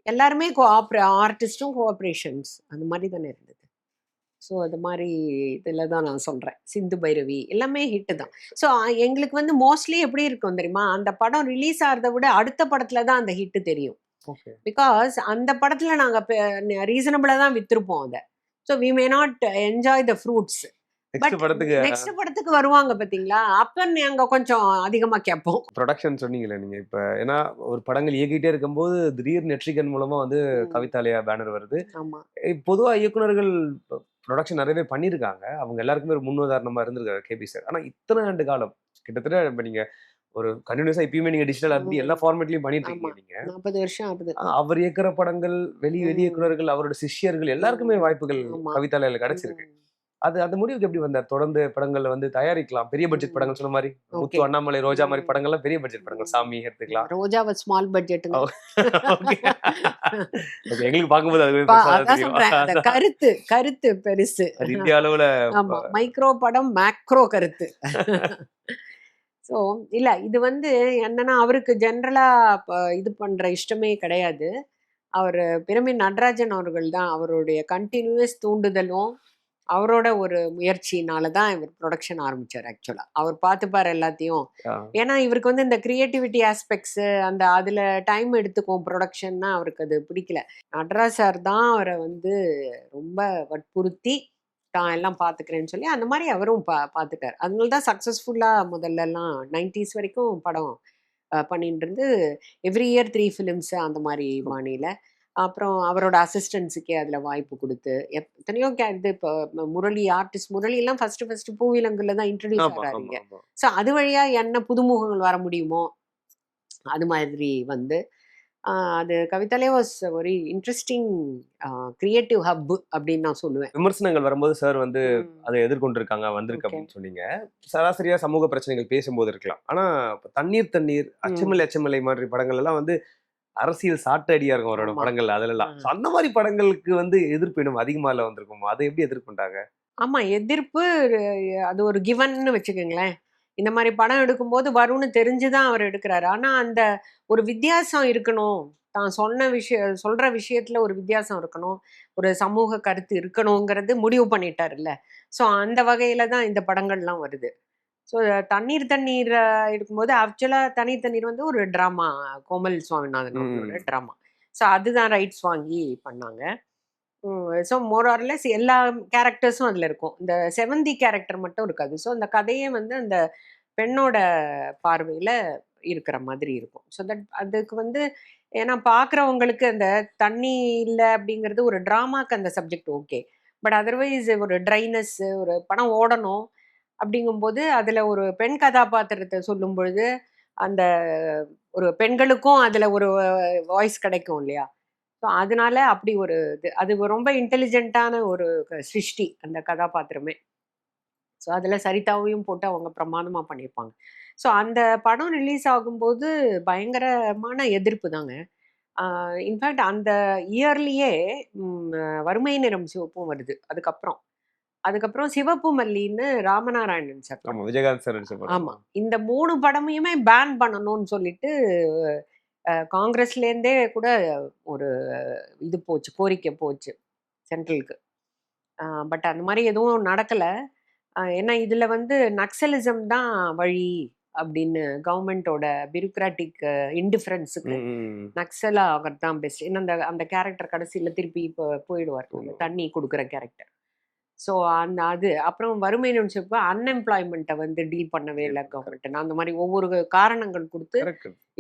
எல்லாருமே கோஆப்ரே ஆர்டிஸ்ட்டும் கோஆப்ரேஷன்ஸ் அந்த மாதிரி தானே இருந்தது. ஸோ அது மாதிரி இதில் தான் நான் சொல்கிறேன் சிந்து பைரவி எல்லாமே ஹிட்டு தான். ஸோ எங்களுக்கு வந்து மோஸ்ட்லி எப்படி இருக்கும் தெரியுமா? அந்த படம் ரிலீஸ் ஆகிறத விட அடுத்த படத்தில் தான் அந்த ஹிட்டு தெரியும். பிகாஸ் அந்த படத்தில் நாங்கள் ரீசனபிளாக தான் விற்றுருப்போம் அதை. So we may not enjoy the fruits Next படத்துக்கு நெக்ஸ்ட் படத்துக்கு வருவாங்க பாத்தீங்களா? அப்ப நாங்க கொஞ்சம் அதிகமா கேட்போம். ப்ரொடக்ஷன் சொன்னீங்களே நீங்க இப்ப. ஏன்னா ஒரு படங்கள் இயக்கிட்டே இருக்கும்போது திடீர் நெட்ரிகன் மூலமா வந்து கவிதாலயா பேனர் வருது. ஆமா. பொதுவா இயக்குனர்கள் ப்ரொடக்ஷன் நிறைய பேர் பண்ணியிருக்காங்க. அவங்க எல்லாருக்குமே ஒரு முன்னுதாரணமா இருந்திருக்காரு கேபி சார் ஆனா இத்தனை ஆண்டு காலம் கிட்டத்தட்ட இப்ப நீங்க ஒரு கண்டினியூஸா இப்பயுமே நீங்க டிஜிட்டல் அப்படி எல்லா ஃபார்மேட்லயும் பண்ணிட்டு இருக்கீங்க. நீங்க. நாற்பது வருஷம் ஆகுது. அவர் இயக்குற படங்கள் வெளி வெளி. இயக்குனர்கள் அவரோட சிஷ்யர்கள் எல்லாருக்குமே வாய்ப்புகள். கவிதாலயில கிடைச்சிருக்கு. அது அந்த முடிவுக்கு எப்படி வந்தார்? தொடர்ந்து படங்கள்ல வந்து தயாரிக்கலாம். பெரிய பட்ஜெட். படங்கள் சொன்ன மாதிரி. முத்து அண்ணாமலை ரோஜா மாதிரி. படங்கள்லாம் பெரிய பட்ஜெட் படங்கள். சாமி எடுத்துக்கலாம். ரோஜாவை ஸ்மால் பட்ஜெட் எங்களுக்கு பார்க்கும்போது அது கருத்து கருத்து பெருசு. இந்திய அளவுல மைக்ரோ படம் மேக்ரோ கருத்து. ஸோ இல்ல இது வந்து என்னன்னா அவருக்கு ஜென்ரலா இது பண்ற இஷ்டமே கிடையாது. அவர் பிரமின் நடராஜன் அவர்கள் தான் அவருடைய கண்டினியூஸ் தூண்டுதலும் அவரோட ஒரு முயற்சினால தான் இவர் ப்ரொடக்ஷன் ஆரம்பிச்சார் ஆக்சுவலா அவர் பார்த்துப்பார் எல்லாத்தையும். ஏன்னா இவருக்கு வந்து இந்த கிரியேட்டிவிட்டி ஆஸ்பெக்ட்ஸ் அந்த அதுல டைம் எடுத்துக்கும் ப்ரொடக்ஷன்னா அவருக்கு அது பிடிக்கல. நடராஜ் சார் தான் அவரை வந்து ரொம்ப வற்புறுத்தி தான் எல்லாம் பார்த்துக்கிறேன்னு சொல்லி அந்த மாதிரி அவரும் பா பார்த்துட்டார். அதனால தான் சக்ஸஸ்ஃபுல்லாக முதல்ல எல்லாம் நைன்டிஸ் வரைக்கும் படம் பண்ணிட்டு இருந்து எவ்ரி இயர் த்ரீ ஃபிலிம்ஸ் அந்த மாதிரி பாணியில். அப்புறம் அவரோட அசிஸ்டன்ஸுக்கே அதில் வாய்ப்பு கொடுத்து எத்- எத்தனையோ இது இப்போ முரளி ஆர்டிஸ்ட் முரளிலாம் ஃபஸ்ட்டு ஃபஸ்ட்டு பூவிலங்குல தான் இன்ட்ரடியூஸ் ஆமா. ஸோ அது வழியா என்ன புதுமுகங்கள் வர முடியுமோ அது மாதிரி வந்து அது Kavithalaya was very interesting creative hub அப்படின்னு நான் சொல்லுவேன் விமர்சனங்கள் வரும்போது சார் வந்து. அதை எதிர்கொண்டிருக்காங்க வந்திருக்கு. அப்படின்னு சொன்னீங்க சராசரியா சமூக பிரச்சனைகள் பேசும்போது இருக்கலாம் ஆனா தண்ணீர் தண்ணீர் அச்சமில்லை அச்சமில்லை மாதிரி படங்கள் எல்லாம் வந்து அரசியல் சாட்டு அடியா இருக்கும் அவரோட. படங்கள் அதுல எல்லாம் ம். So, அந்த மாதிரி படங்களுக்கு வந்து எதிர்ப்பு இன்னும் அதிகமா இல்ல வந்திருக்கும்? அதை எப்படி எதிர்கொண்டாங்க ஆமா எதிர்ப்பு அது ஒரு கிவன்னு வச்சுக்கோங்களேன். இந்த மாதிரி படம் எடுக்கும்போது வரும்னு தெரிஞ்சுதான் அவர் எடுக்கிறாரு. ஆனா அந்த ஒரு வித்தியாசம் இருக்கணும். தான் சொன்ன விஷய சொல்ற விஷயத்துல ஒரு வித்தியாசம் இருக்கணும். ஒரு சமூக கருத்து இருக்கணுங்கிறது முடிவு பண்ணிட்டாருல்ல. ஸோ அந்த வகையில தான் இந்த படங்கள்லாம் வருது. ஸோ தண்ணீர் தண்ணீர் இருக்கும்போது ஆக்சுவலாக தண்ணீர் தண்ணீர் வந்து ஒரு ட்ராமா கோமல் சுவாமிநாதன் அவர்களோட ட்ராமா ஸோ அதுதான் ரைட்ஸ் வாங்கி பண்ணாங்க. ஸோ மோர் ஆர்லெஸ் எல்லா கேரக்டர்ஸும் அதில் இருக்கும். இந்த செவந்தி கேரக்டர் மட்டும் இருக்காது. ஸோ அந்த கதையே வந்து அந்த பெண்ணோட பார்வையில் இருக்கிற மாதிரி இருக்கும். ஸோ தட் அதுக்கு வந்து ஏன்னா பார்க்குறவங்களுக்கு அந்த தண்ணி இல்லை அப்படிங்கிறது ஒரு ட்ராமாக்கு அந்த சப்ஜெக்ட் ஓகே பட் அதர்வைஸ் ஒரு ட்ரைனஸ் ஒரு படம் ஓடணும். அப்படிங்கும்போது அதில் ஒரு பெண் கதாபாத்திரத்தை சொல்லும் பொழுது அந்த ஒரு பெண்களுக்கும் அதில் ஒரு வாய்ஸ் கிடைக்கும் இல்லையா? ஸோ அதனால அப்படி ஒரு இது அது ரொம்ப இன்டெலிஜென்ட்டான ஒரு க- சிருஷ்டி அந்த கதாபாத்திரமே. ஸோ அதில் சரிதாவையும் போட்டு அவங்க பிரமாதமாக பண்ணியிருப்பாங்க. ஸோ அந்த படம் ரிலீஸ் ஆகும்போது பயங்கரமான எதிர்ப்பு தாங்க. இன்ஃபேக்ட் அந்த இயர்லியே வறுமை நிறம் சிவப்பும் வருது. அதுக்கப்புறம். அதுக்கப்புறம் சிவப்பு மல்லின்னு ராமநாராயணன் சார். ஆமா விஜயகாந்த் சார் ஆமா. இந்த மூணு படமையுமே பேன் பண்ணணும்னு சொல்லிட்டு காங்கிரஸ்லேருந்தே கூட ஒரு இது போச்சு கோரிக்கை போச்சு சென்ட்ரலுக்கு. பட் அந்த மாதிரி எதுவும் நடக்கலை. ஏன்னா இதுல வந்து நக்சலிசம் தான் வழி அப்படின்னு கவர்மெண்டோட பியூக்ராட்டிக் இன்டிஃபரன்ஸுக்கு. நக்சலா அவர் தான் பெஸ்ட் ஏன்னா அந்த அந்த கேரக்டர் கடைசியில திருப்பி இப்போ போயிடுவார். தண்ணி கொடுக்குற கேரக்டர் ஸோ அந்த அது. அப்புறம் வறுமை நினைச்சப்ப அன்எம்ப்ளாய்மெண்ட்டை வந்து டீல் பண்ணவே இல்லை கவர்மெண்ட் அந்த மாதிரி ஒவ்வொரு காரணங்கள் கொடுத்து.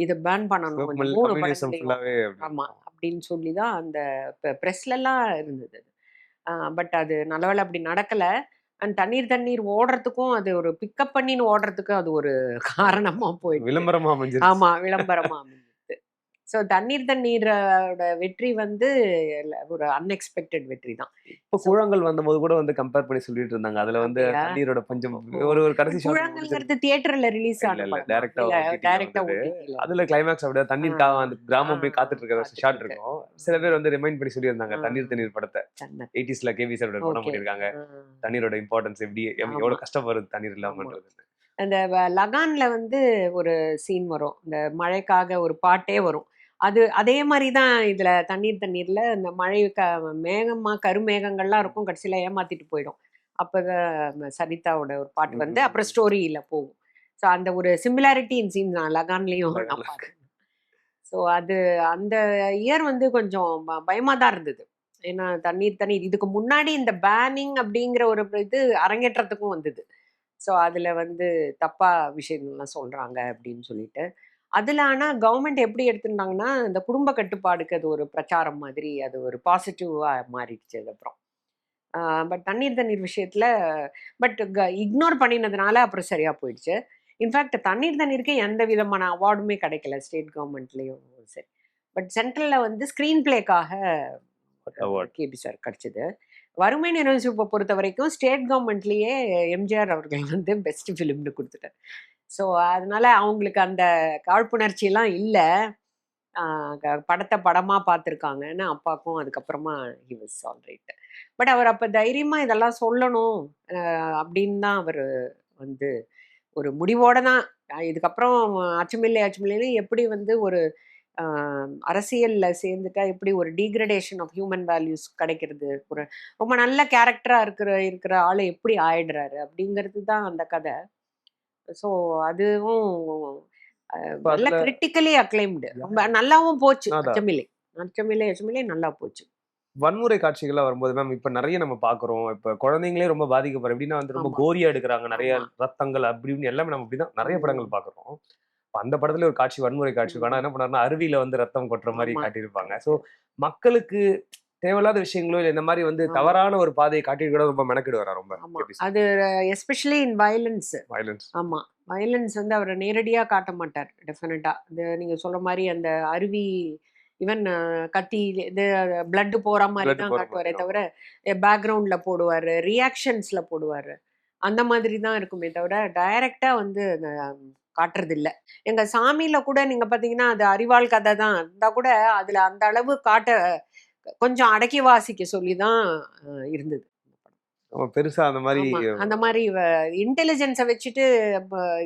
இதை பேன் பண்ணணும். சிவப்பு இந்த மல் மூணு communism படங்களையும் full-ஆவே அப்படி. ஆமா. அப்படின்னு சொல்லி தான் அந்த ப்ரெஸ்லலாம் இருந்தது. பட் அது நல்லவேளை அப்படி நடக்கல. அண்ட் தண்ணீர் தண்ணீர் ஓடுறதுக்கும் அது ஒரு பிக்கப் பண்ணின்னு ஓடுறதுக்கு அது ஒரு காரணமா போயிடுச்சு. விளம்பரமா அமைஞ்சிருச்சு. ஆமா விளம்பரமா அமைஞ்சுது ஸோ தண்ணீர் தண்ணீரோட வெற்றி வந்து ஒரு அன்எக்ஸ்பெக்டட் வெற்றி தான் இப்போ கூழாங்கல் வந்தபோது கூட வந்து கம்பேர் பண்ணி சொல்லிட்டு இருந்தாங்க அதுல வந்து? தண்ணீரோட பஞ்சம். ஒரு ஒரு கடைசி shot கூழாங்கல்ங்கிறது தியேட்டர்ல ரிலீஸ் இல்ல, ஆன இல்ல, படம் direct ஆ OTT ல டைரக்டா. ஓடிடில அதுல கிளைமேக்ஸ் அப்படியே தண்ணீர் ஆ. கா அந்த கிராமம் போய் காத்துட்டு இருக்கிற ஷாட் இருக்கு. இருக்கும் சில பேர் வந்து ரிமைண்ட் பண்ணி சொல்லியிருந்தாங்க. தண்ணீர் தண்ணீர் படத்தை. எயிட்டிஸ்ல கேவி சார் படம் ஆ. தண்ணீரோட இம்பார்ட்டன்ஸ் எப்படி. எவ்வளவு கஷ்டப்படுறது தண்ணீர். இல்லாமன்றது அந்த லகான்ல வந்து ஒரு சீன் வரும் இந்த மழைக்காக ஒரு பாட்டே வரும் அது அதே மாதிரி தான் இதுல தண்ணீர் தண்ணீர்ல இந்த மழை க மேகமா கருமேகங்கள்லாம் இருக்கும். கடைசியில ஏமாத்திட்டு போயிடும். அப்பதான் சரிதாவோட ஒரு பாட்டு வந்து. அப்புறம் ஸ்டோரியில போகும். ஸோ அந்த ஒரு சிமிலாரிட்டி இன் சீன் நான் லகான்லயும் நான் ஸோ அது அந்த இயர் வந்து கொஞ்சம் ப- பயமா தான் இருந்தது. ஏன்னா தண்ணீர் தண்ணீர். இதுக்கு முன்னாடி இந்த பேனிங் அப்படிங்கிற ஒரு இது அரங்கேற்றத்துக்கும் வந்தது. ஸோ அதில் வந்து தப்பா விஷயங்கள்லாம் சொல்றாங்க அப்படின்னு சொல்லிட்டு. அதில் ஆனால் கவர்மெண்ட் எப்படி எடுத்துருந்தாங்கன்னா இந்த குடும்ப கட்டுப்பாடுக்கு அது ஒரு பிரச்சாரம் மாதிரி அது ஒரு பாசிட்டிவாக மாறிடுச்சு அதுக்கப்புறம் பட் தண்ணீர் தண்ணீர் விஷயத்தில் பட் இக்னோர் பண்ணினதுனால அப்புறம் சரியா போயிடுச்சு. இன்ஃபேக்ட் தண்ணீர் தண்ணீருக்கு எந்த விதமான அவார்டுமே கிடைக்கல ஸ்டேட் கவர்மெண்ட்லேயும் சரி. பட் சென்ட்ரலில் வந்து ஸ்க்ரீன் பிளேக்காக. கேபி சார் கிடைச்சது. வறுமை நிறைவு பொறுத்த வரைக்கும் ஸ்டேட் கவர்மெண்ட்லேயே எம்ஜிஆர் அவர்கள் வந்து பெஸ்ட் ஃபிலிம்னு கொடுத்துட்டார். ஸோ அதனால அவங்களுக்கு அந்த காழ்ப்புணர்ச்சியெல்லாம் இல்லை. படத்தை படமாக பார்த்துருக்காங்கன்னு அப்பாவுக்கும் அதுக்கப்புறமா he was all right but அவர் அப்போ தைரியமாக இதெல்லாம் சொல்லணும் அப்படின்னு தான் அவர் வந்து ஒரு முடிவோட தான். இதுக்கப்புறம் அச்சமில்லை அச்சமில்லைன்னு எப்படி வந்து ஒரு அரசியல்ல சேர்ந்துட்டா எப்படி ஒரு டீக்ரடேஷன் ஆஃப் ஹியூமன் வேல்யூஸ் கிடைக்கிறது? ஒரு ரொம்ப நல்ல கேரக்டரா இருக்கிற இருக்கிற ஆளு எப்படி ஆயிடுறாரு? அப்படிங்கிறது தான் அந்த கதை. ஸோ அதுவும் நல்ல கிரிட்டிக்கலி அக்ளைம்டு ரொம்ப நல்லாவும் போச்சு. அதான். அச்சமில்லை. அச்சமில்லை அச்சமில்லை நல்லா போச்சு. வன்முறை காட்சிகள்லாம் வரும்போது மேம் இப்ப நிறைய நம்ம பாக்குறோம் இப்ப குழந்தைங்களே ரொம்ப பாதிக்கப்படுற எப்படின்னா வந்து ரொம்ப. கோரியா எடுக்கிறாங்க. நிறைய. ரத்தங்கள் அப்படி இப்படின்னு எல்லாமே நம்ம அப்படிதான் நிறைய. படங்கள் பாக்குறோம் இப்ப அந்த படத்துல ஒரு காட்சி வன்முறை காட்சி ம். ஆனா என்ன பண்ணாருன்னா அருவியில வந்து ரத்தம் கொட்டுற மாதிரி. காட்டியிருப்பாங்க. சோ மக்களுக்கு தேவையில்லாத விஷயங்களோ இல்ல இந்த மாதிரி வந்து. தவறான ஒரு பாதையை காட்டிட்டு கூட ரொம்ப மெனக்கிடு வரா ரொம்ப அது எஸ்பெஷலி இன் வயலன்ஸ் வயலன்ஸ் ஆமா. வயலன்ஸ் வந்து அவர் நேரடியா காட்ட மாட்டார் டெஃபினட்டா இது நீங்க சொல்ற மாதிரி அந்த அருவி ஈவன் கத்தி இது பிளட் போற மாதிரி தான் காட்டுவாரே தவிர பேக்ரவுண்ட்ல போடுவாரு ரியாக்ஷன்ஸ்ல போடுவாரு. அந்த மாதிரி தான் இருக்குமே தவிர டைரக்டா வந்து அந்த காட்டுறது இல்ல எங்க சாமியில கூட நீங்க பாத்தீங்கன்னா அது அறிவாள் கதை தான். இருந்தா கூட அதுல அந்த அளவு காட்ட கொஞ்சம் அடக்கி வாசிக்க சொல்லி தான் இருந்தது. பெருசா அந்த மாதிரி அந்த மாதிரி இன்டெலிஜென்ஸை வச்சுட்டு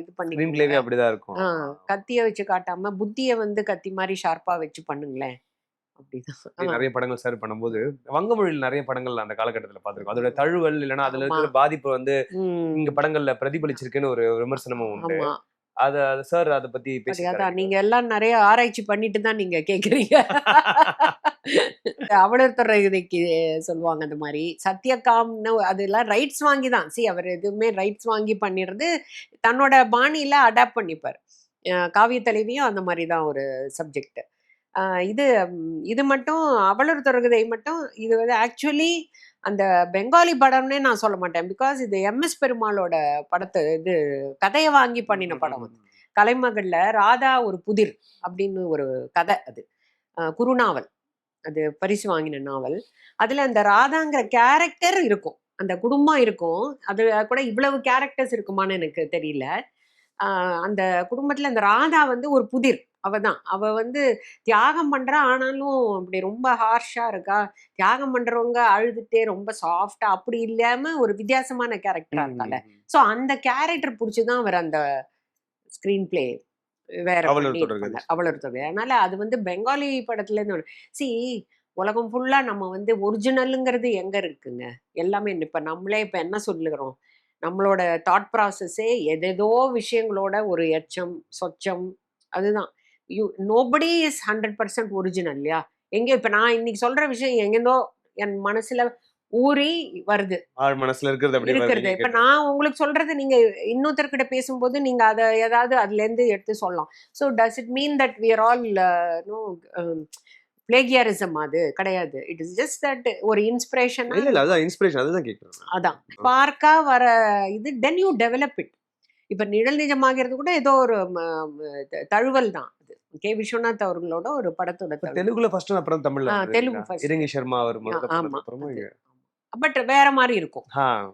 இது பண்ணி அப்படிதான் இருக்கும். கத்திய வச்சு காட்டாம புத்திய வந்து கத்தி மாதிரி ஷார்ப்பா வச்சு பண்ணுங்களேன். நிறைய படங்கள் சார் பண்ணும்போது வங்கமொழியில் நிறைய படங்கள் அந்த காலகட்டத்துல பார்த்திருக்கோம் அதோட தழுவல் இல்லைன்னா அதுல. இருக்கிற பாதிப்பு வந்து இங்க படங்கள்ல பிரதிபலிச்சிருக்குன்னு ஒரு விமர்சனமும் உண்டு. அத சார் அதை பத்தி அது பேசி அதான். நீங்க எல்லாம் நிறைய ஆராய்ச்சி பண்ணிட்டு தான் நீங்க கேக்குறீங்க. அவளர் இதுக்கு சொல்லுவாங்க அந்த மாதிரி. சத்யகாம்னு அதெல்லாம் ரைட்ஸ் வாங்கி தான். சி அவர் எதுவுமே ரைட்ஸ் வாங்கி பண்ணிடுறது தன்னோட பாணியில அடாப்ட் பண்ணிப்பார். காவிய தலைவியும் அந்த மாதிரி தான் ஒரு சப்ஜெக்ட் இது இது மட்டும் அவளர் தொடர்கதை மட்டும் இது வந்து ஆக்சுவலி அந்த பெங்காலி படம்னே நான் சொல்ல மாட்டேன். பிகாஸ் இது எம்எஸ் பெருமாளோட படத்தை இது கதையை வாங்கி பண்ணின படம் அது. கலைமகள்ல ராதா ஒரு புதிர் அப்படின்னு ஒரு கதை அது. குறுநாவல். அது பரிசு வாங்கின நாவல். அதுல அந்த ராதாங்கிற கேரக்டர் இருக்கும். அந்த குடும்பம் இருக்கும். அது கூட இவ்வளவு கேரக்டர்ஸ் இருக்குமான்னு எனக்கு தெரியல. அந்த குடும்பத்துல அந்த ராதா வந்து ஒரு புதிர். அவ தான் அவ வந்து தியாகம் பண்றா ஆனாலும் அப்படி ரொம்ப ஹார்ஷா இருக்கா? தியாகம் பண்றவங்க அழுதுட்டே ரொம்ப சாஃப்டா அப்படி இல்லாம ஒரு வித்தியாசமான கேரக்டரா இருக்கால ஸோ அந்த கேரக்டர் பிடிச்சிதான் அவர் அந்த ஸ்க்ரீன் பிளே வேற. அவளர் தொகை அதனால அது வந்து பெங்காலி படத்துல இருந்து சி உலகம் ஃபுல்லா நம்ம வந்து ஒரிஜினலுங்கிறது எங்க இருக்குங்க? எல்லாமே இப்ப நம்மளே இப்ப என்ன சொல்லுகிறோம்? நம்மளோட தாட் ப்ராசஸே எதேதோ விஷயங்களோட ஒரு எச்சம் சொச்சம் அதுதான். You nobody is hundred percent original இல்லையா? எங்கே இப்போ நான் இன்னைக்கு சொல்ற விஷயம் எங்கேருந்தோ என் மனசுல ஊறி வருது. மனசுல இருக்கிறது இருக்கிறது. இப்ப நான் உங்களுக்கு சொல்றது நீங்க இன்னொருத்தர்கிட்ட பேசும்போது நீங்க அதை ஏதாவது அதுல இருந்து எடுத்து சொல்லலாம். So does it mean that we are all no plagiarism அது? கிடையாது. இட் இஸ் ஜஸ்ட் தட் ஒரு இன்ஸ்பிரேஷன் இல்ல அதுதான் இன்ஸ்பிரேஷன் அதுதான் கேக்குறேன் அதான். பார்க்கா வர இது தென் யூ டெவலப் இட் இப்ப நிழல் நிஜமாகிறது கூட ஏதோ ஒரு தழுவல் தான். கே. விஸ்வநாத் அவர்களோட ஒரு படத்தோட தெலுங்குல ஃபர்ஸ்ட் அப்புறம் தமிழ்ல தெலுங்கு first. இறங்கி சர்மா அவர் பட் வேற மாதிரி இருக்கும்.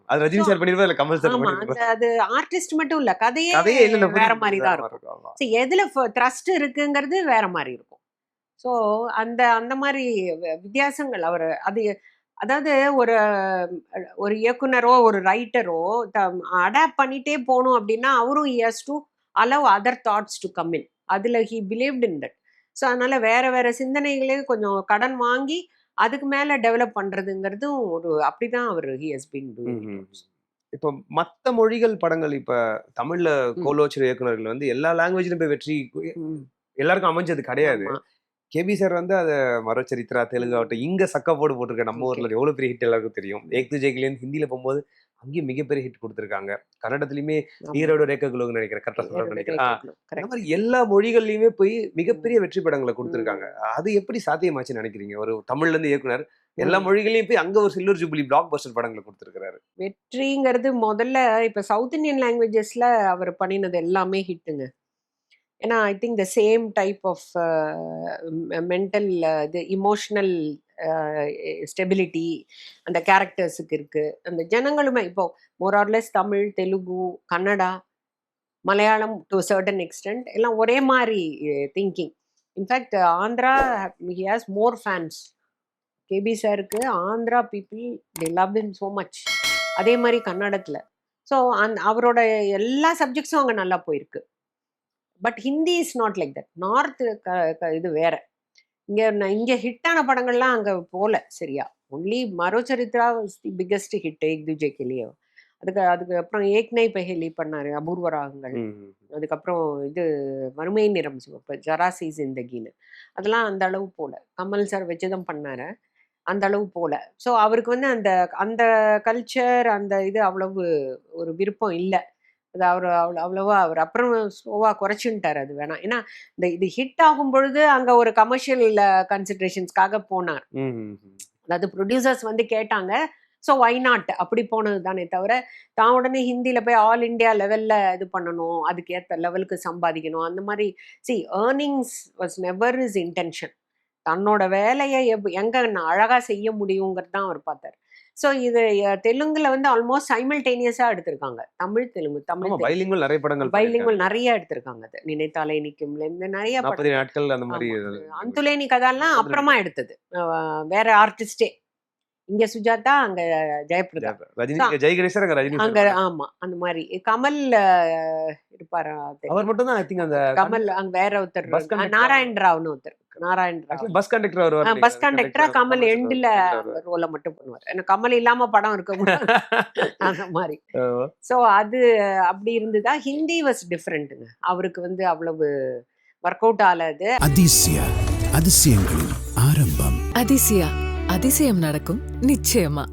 அது ரஜினி சார் பண்ணிருப்பாரு இல்ல கமல் சார் அது ஆர்டிஸ்ட் மட்டும் இல்ல. கதையே வேற மாதிரி தான் இருக்கும். எதுல த்ரஸ்ட் இருக்குங்கிறது வேற மாதிரி இருக்கும். ஸோ அந்த அந்த மாதிரி வித்தியாசங்கள் அவர் அது அதாவது ஒரு ஒரு இயக்குனரோ ஒரு ரைட்டரோ அடாப்ட் பண்ணிட்டே போகணும் அப்படின்னா அவரும் has to allow other thoughts to come in அதில் he believed in that so அதனால வேற வேற சிந்தனைகளே கொஞ்சம் கடன் வாங்கி அதுக்கு மேலே டெவலப் பண்ணுறதுங்கிறதும் ஒரு அப்படிதான் அவர் ஹி ஹஸ் பின் ம். இப்ப மத்த மொழிகள் படங்கள் இப்ப தமிழ்ல கோலோச்சர் இயக்குனர்கள் வந்து எல்லா லாங்குவேஜ்லயும் போய் வெற்றி எல்லாருக்கும் அமைஞ்சது கிடையாது. கேபி சார் வந்து அத மரச்சரித்ரா தெலுங்கு ஆகட்டும் இங்க சக்க போடு போட்டிருக்க நம்ம ஊர்ல எவ்வளவு பெரிய ஹிட் எல்லாருக்கும் தெரியும். ஏக் து ஜெய்கிலேருந்து ஹிந்தியில போகும்போது அங்கேயும் மிகப்பெரிய ஹிட் கொடுத்திருக்காங்க. கன்னடத்துலயுமே ஈரோடு ரேக்க குலோன்னு நினைக்கிறேன். கரெக்டா சொல்றேன் நினைக்கிறேன். அந்த மாதிரி எல்லா மொழிகள்லயுமே போய் மிகப்பெரிய வெற்றி படங்களை கொடுத்திருக்காங்க. அது எப்படி சாத்தியமாச்சுன்னு நினைக்கிறீங்க? ஒரு தமிழ்ல இருந்து இயக்குனர் எல்லா மொழிகளையும் போய் அங்க ஒரு சில்வர் ஜூபிலி பிளாக் பஸ்டர் படங்களை கொடுத்திருக்காரு வெற்றிங்கிறது முதல்ல இப்போ சவுத் இந்தியன் லாங்குவேஜஸ்ல அவர் பண்ணினது எல்லாமே ஹிட்டுங்க ஏன்னா I think the same type of mental இது இமோஷனல் ஸ்டெபிலிட்டி அந்த கேரக்டர்ஸுக்கு இருக்குது அந்த ஜனங்களுமே இப்போ more or less Tamil Telugu Kannada Malayalam to certain extent எல்லாம் ஒரே மாதிரி thinking in fact Andhra he has more fans KB சாருக்கு Andhra people they love him so much அதே மாதிரி கன்னடத்தில். ஸோ அந் அவரோட எல்லா சப்ஜெக்ட்ஸும் அங்கே நல்லா போயிருக்கு. But Hindi is not like that north இது வேற. இங்கே இங்கே ஹிட்டான படங்கள்லாம் அங்கே போகல சரியா. Only Maro Charitra the biggest hit Ek Duje Ke Liye அதுக்கு அதுக்கு அப்புறம் ஏக்னை பெஹலி பண்ணாரு அபூர்வ ராகங்கள் அதுக்கப்புறம் இது வறுமை நிறம் சிவப்பு ஜராசி ஜிந்தகின்னு அதெல்லாம் அந்த அளவு போல. கமல் சார் வச்சுதான் பண்ணாரு அந்த அளவு போல. ஸோ அவருக்கு வந்து அந்த அந்த கல்ச்சர் அந்த இது அவ்வளவு ஒரு விருப்பம் இல்லை. அது அவர் அவ்வளோ அவ்வளோவா அவர் அப்புறம் ஸ்லோவாக குறைச்சுன்ட்டார் அது வேணாம். ஏன்னா இந்த இது ஹிட் ஆகும் பொழுது அங்கே ஒரு கமர்ஷியல் கன்சிடரேஷன்ஸ்க்காக போனார். அதாவது ப்ரொடியூசர்ஸ் வந்து கேட்டாங்க ஸோ ஒய் நாட் அப்படி போனது தானே தவிர தான் உடனே ஹிந்தியில் போய் ஆல் இந்தியா லெவலில் இது பண்ணணும் அதுக்கு ஏற்ற லெவலுக்கு சம்பாதிக்கணும் அந்த மாதிரி. See earnings was never his intention தன்னோட வேலையை எப் எங்கே நான் அழகாக செய்ய முடியுங்கிறது தான் அவர் பார்த்தார். ஸோ இது தெலுங்குல வந்து ஆல்மோஸ்ட் சைமல்டேனியஸாக எடுத்திருக்காங்க. தமிழ் தெலுங்கு தமிழ் பைலிங்குவல் நிறைய படங்கள் பைலிங்குவல் நிறைய எடுத்திருக்காங்க அது. நினைத்தாலே நிக்கும்ல இந்த நிறைய நாட்கள் அந்த மாதிரி. அந்துலேனி கதாலாம் அப்புறமா எடுத்தது. வேற ஆர்டிஸ்டே இங்க சுஜாதா அங்க ஜெயபிரதா ரஜினி ஜெய் கணேசர் அங்க ரஜினி அங்க. ஆமா அந்த மாதிரி. கமல் இருப்பாரா. அவர் மட்டும் தான் ஐ திங்க் அந்த கமல் அங்க வேற ஒருத்தர். நாராயண் ராவ்னு ஒருத்தர் நாராயண் ராவ் பஸ் கண்டக்டர் வருவார் பஸ் கண்டக்டரா கமல் எண்டுல ரோலை மட்டும் பண்ணுவார். ஏன்னா கமல் இல்லாம படம் இருக்க கூடாது. *laughs* அந்த மாதிரி. ஸோ அது அப்படி இருந்ததா? ஹிந்தி வாஸ் டிஃப்ரெண்ட்டுங்க அவருக்கு வந்து அவ்வளவு ஒர்க் அவுட் ஆகாது. அதிசய அதிசயங்களின் ஆரம்பம். அதிசயா. அதிசயம் நடக்கும் நிச்சயமா